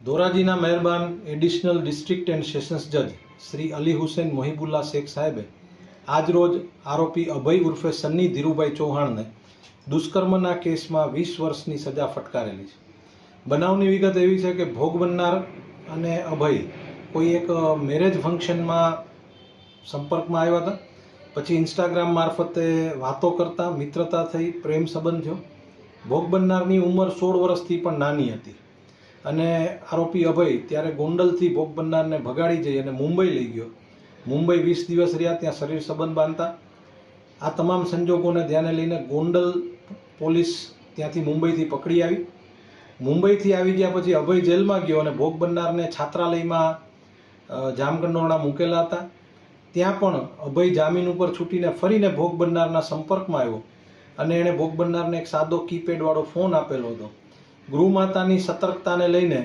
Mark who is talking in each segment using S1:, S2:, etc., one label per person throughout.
S1: ધોરાજીના મહેરબાન additional district and sessions જજ શ્રી અલી હુસેન મોહિબુલ્લા શેખ સાહેબે આજરોજ આરોપી અભય ઉર્ફે સન્ની ધીરુભાઈ ચૌહાણને દુષ્કર્મના કેસમાં વીસ વર્ષની સજા ફટકારેલી છે. બનાવની વિગત એવી છે કે ભોગ બનનાર અને અભય કોઈ એક મેરેજ ફંક્શનમાં સંપર્કમાં આવ્યા હતા. પછી ઇન્સ્ટાગ્રામ મારફતે વાતો કરતા મિત્રતા થઈ, પ્રેમ સંબંધ. થયો ભોગ બનનારની ઉંમર સોળ વર્ષથી પણ નાની હતી. અને આરોપી અભય ત્યારે ગોંડલથી ભોગ બનનારને ભગાડી જઈ અને મુંબઈ લઈ ગયો. મુંબઈ વીસ દિવસ રહ્યા, ત્યાં શરીર સંબંધ બાંધતા. આ તમામ સંજોગોને ધ્યાને લઈને ગોંડલ પોલીસ ત્યાંથી મુંબઈથી પકડી આવી. મુંબઈથી આવી ગયા પછી અભય જેલમાં ગયો અને ભોગ બનનારને છાત્રાલયમાં જામકંડોરણા મૂકેલા હતા. ત્યાં પણ અભય જામીન ઉપર છૂટીને ફરીને ભોગ બનનારના સંપર્કમાં આવ્યો અને એણે ભોગ બનનારને એક સાદો કીપેડવાળો ફોન આપેલો હતો. ગૃહમાતાની સતર્કતાને લઈને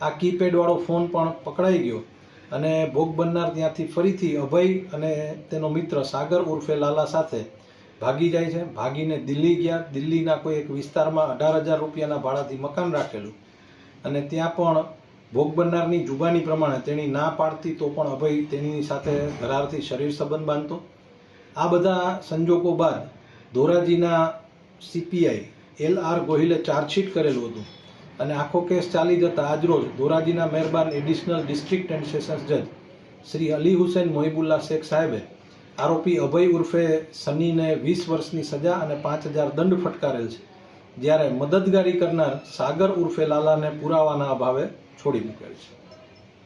S1: આ કીપેડવાળો ફોન પણ પકડાઈ ગયો અને ભોગ બનનાર ત્યાંથી ફરીથી અભય અને તેનો મિત્ર સાગર ઉર્ફે લાલા સાથે ભાગી જાય છે. ભાગીને દિલ્હી ગયા. દિલ્હીના કોઈ એક વિસ્તારમાં અઢાર હજાર રૂપિયાના ભાડાથી મકાન રાખેલું અને ત્યાં પણ ભોગ બનનારની જુબાની પ્રમાણે તેની ના પાડતી તો પણ અભય તેની સાથે ધરારથી શરીર સંબંધ બાંધતો. આ બધા સંજોગો બાદ ધોરાજીના સીપીઆઈ એલ આર ગોહિલે ચાર્જશીટ કરેલું હતું અને આખો કેસ ચાલી જતા આજરોજ ધોરાજીના મહેરબાન એડિશનલ ડિસ્ટ્રિક્ટ એન્ડ સેશન્સ જજ શ્રી અલી હુસેન મોહિબુલ્લા શેખ સાહેબે આરોપી અભય ઉર્ફે સનીને વીસ વર્ષની સજા અને પાંચ હજાર દંડ ફટકારેલ છે, જ્યારે મદદગારી કરનાર સાગર ઉર્ફે લાલાને પુરાવાના અભાવે છોડી મૂકેલ છે.